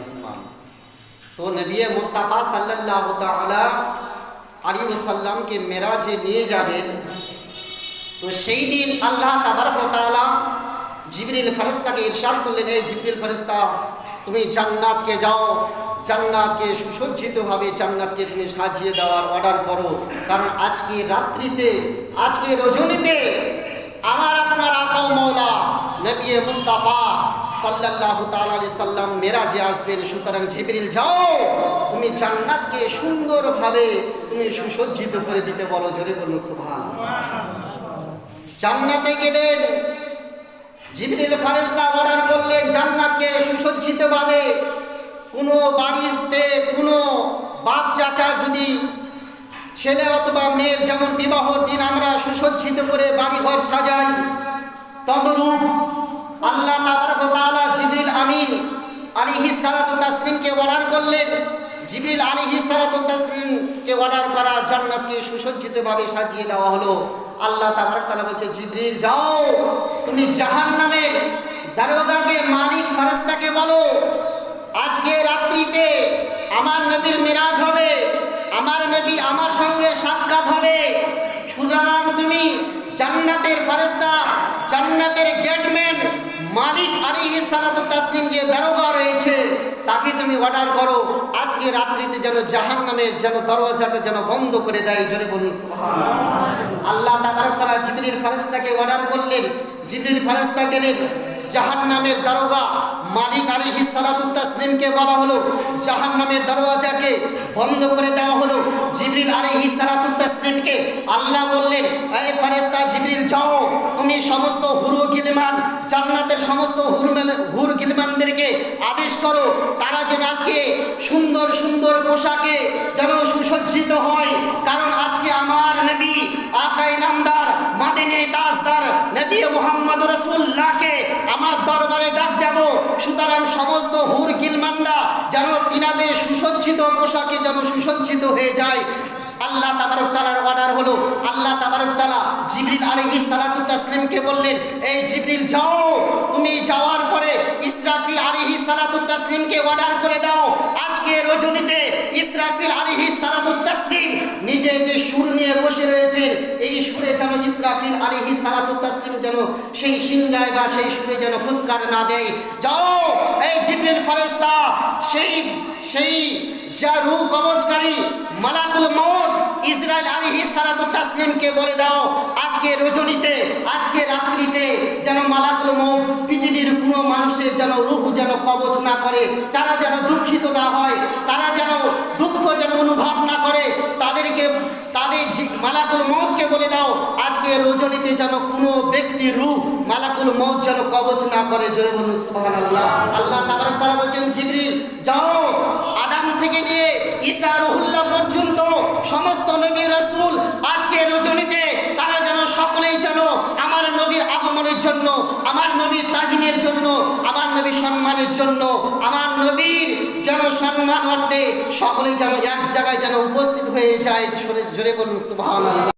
মুসলমান। তো নবী মুস্তাফা সাল্লাল্লাহু তাআলা আলাইহি ওয়াসাল্লামকে মেরাজে নিয়ে যাবেন। তো সেই দিন আল্লাহ তাবারক ওয়া তাআলা জিবরিল ফেরেশতাকে ইরশাদ করলেন এই জিবরিল ফেরেশতা, তুমি জান্নাতকে যাও। জান্নাতকে সুসজ্জিতভাবে জান্নাতকে তুমি সাজিয়ে দেওয়ার অর্ডার করো। কারণ আজকে রাত্রিতে আজকে রজনীতে আমার আপনার আকাও মৌলা নবী মুস্তাফা মেরাজে আসবেন, সুতরাং জিবরিল যাও। তুমি জান্নাতকে সুন্দরভাবে তুমি সুসজ্জিত করে দিতে বলো, জোরে বলুন জান্নাতে গেলেন, জিবরিল ফারেস্তা অর্ডার করলেন, জান্নাতকে সুসজ্জিতভাবে। কোনো বাড়িতে কোনো বাপ চাচার যদি ছেলে অথবা মেয়ের যেমন বিবাহর দিন আমরা সুসজ্জিত করে বাড়িঘর সাজাই, তদরূপ আল্লাহ আলাইহিস সালাতু অর্ডার করলেন। জিবরিল আলাইহিস সালাতু অর্ডার করা জান্নাতকে সুসজ্জিতভাবে সাজিয়ে দেওয়া হলো। আল্লাহ তাবারক তাআলা বলছে, জিবরিল, যাও। তুমি জাহান্নামের দারোগাকে, মালিক ফারেস্তাকে বলো, আজকে রাত্রিতে আমার নবীর মিরাজ হবে, আমার নবী আমার সঙ্গে সাক্ষাৎ হবে। সুতরাং তুমি জান্নাতের ফারেস্তা জান্নাতের গেটম্যান মালিক আলাইহিস সালাতু তাসলিম যে দারোগা রয়েছে, তাকে তুমি অর্ডার করো। আজকে রাত্রিতে যেন জাহান্নামের যেন দরওয়াজাটা যেন বন্ধ করে দেয়, জোরে বলুন আল্লাহ তাবারক তাআলা জিবরিল ফারেস্তাকে অর্ডার করলেন। জিবরিল ফারেস্তা গেলেন, জাহান্নামের দারোগা মালিক আলাইহি সালাতু তাসলিমকে বলা হলো। জাহান্নামের দরওয়াজাকে বন্ধ করে দেওয়া হলো। জিবরিল আলাইহি সালাতু তাসলিমকে আল্লাহ বললেন এই ফেরেশতা জিবরিল যাও তুমি সমস্ত হুরু গিলমান জান্নাতের সমস্ত হুরমেল হুর গিলমানদেরকে আদেশ করো, তারা যেন আজকে সুন্দর সুন্দর পোশাকে যেন সুসজ্জিত হয়। কারণ আজকে আমার নবী আকাই নামদার, মাদিনী তাজদার নবী মোহাম্মদ রসুল্লাহকে আমার দরবারে ডাক দেব। সুতরাং সমস্ত হুর গিলমানরা যেন তিনাদের সুসজ্জিত পোশাকে যেন সুসজ্জিত হয়ে যায়। আল্লাহ তাবারক তাআলার অর্ডার হলো, আল্লাহ তাবারক তাআলা জিবরিল আলাইহিস সালাতু তাসলিমকে বললেন, এই জিবরিল, যাও। তুমি যাওয়ার পরে ইসরাফিল আলাইহিস সালাতু তাসলিমকে অর্ডার করে দাও। আজকে রজনীতে ইসরাফিল সালাতু তাসলিম নিজে যে সুর নিয়ে বসে রয়েছেন, এই সুরে যেন ইসরাফিল সালাতু তাসলিম যেন সেই সিংহায় বা সেই সুরে যেন ফুৎকার না দেয়। যাও, এই জিবরিল ফেরেশতা, সেই সেই যা রূহ কবচকারী মালাকুল মউত ইসরাইল আলাইহিস সালাতু তাসলিমকে বলে দাও, আজকে রজনীতে, আজকে রাত্রিতে যেন মালাকুল মউত, পৃথিবীর কোনো মানুষের যেন রূহ যেন কবচ না করে, যারা যেন দুঃখিত না হয়, তারা যেন দুঃখ যেন অনুভব না করে, তাদেরকে, তাদের মালাকুল মউতকে বলে দাও, আজকে রজনীতে যেন কোনো ব্যক্তির রূপ মালাকুল মউত যেন কবচ না করে, জোরে বলুন আল্লাহ তাবারক তারা বলছেন, জিবরিল, যাও, আদাম থেকে নিয়ে ঈসা রুহুল্লাহ পর্যন্ত সমস্ত নবী রসুল আজকে রজনীতে তারা যেন সকলেই যেন আমার নবীর আগমনের জন্য, আমার নবীর তাজিমের জন্য, আমার নবীর সম্মানের জন্য, আমার নবীর যেন সম্মান অর্থে সকলেই যেন এক জায়গায় যেন উপস্থিত হয়ে যায়। জোরে বলুন, সুবহানাল্লাহ।